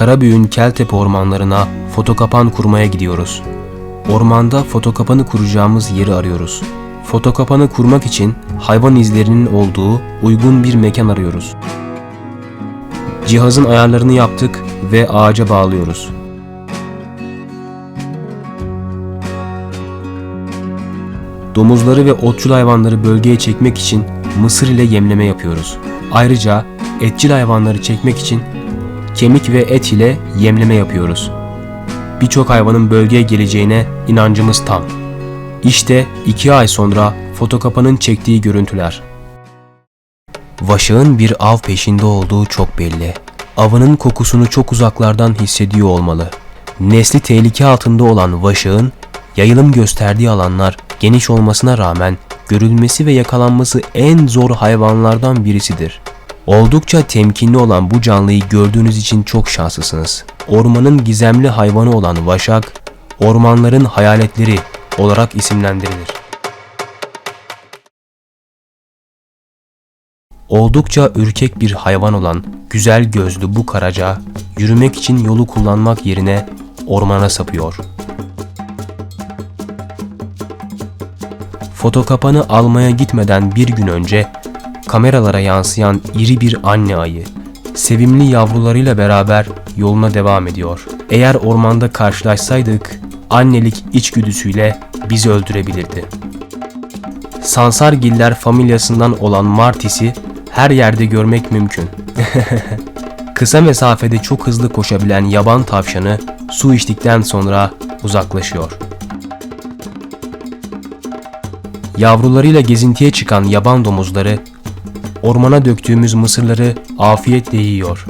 Karabüğün Keltepe ormanlarına fotokapan kurmaya gidiyoruz. Ormanda fotokapanı kuracağımız yeri arıyoruz. Fotokapanı kurmak için hayvan izlerinin olduğu uygun bir mekan arıyoruz. Cihazın ayarlarını yaptık ve ağaca bağlıyoruz. Domuzları ve otçul hayvanları bölgeye çekmek için mısır ile yemleme yapıyoruz. Ayrıca etçil hayvanları çekmek için kemik ve et ile yemleme yapıyoruz. Birçok hayvanın bölgeye geleceğine inancımız tam. İşte iki ay sonra fotokapanın çektiği görüntüler. Vaşağın bir av peşinde olduğu çok belli. Avının kokusunu çok uzaklardan hissediyor olmalı. Nesli tehlike altında olan vaşağın yayılım gösterdiği alanlar geniş olmasına rağmen görülmesi ve yakalanması en zor hayvanlardan birisidir. Oldukça temkinli olan bu canlıyı gördüğünüz için çok şanslısınız. Ormanın gizemli hayvanı olan vaşak, ormanların hayaletleri olarak isimlendirilir. Oldukça ürkek bir hayvan olan güzel gözlü bu karaca, yürümek için yolu kullanmak yerine ormana sapıyor. Fotokapanı almaya gitmeden bir gün önce kameralara yansıyan iri bir anne ayı sevimli yavrularıyla beraber yoluna devam ediyor. Eğer ormanda karşılaşsaydık annelik içgüdüsüyle bizi öldürebilirdi. Sansargiller familyasından olan Martis'i her yerde görmek mümkün. Kısa mesafede çok hızlı koşabilen yaban tavşanı su içtikten sonra uzaklaşıyor. Yavrularıyla gezintiye çıkan yaban domuzları ormana döktüğümüz mısırları afiyetle yiyor.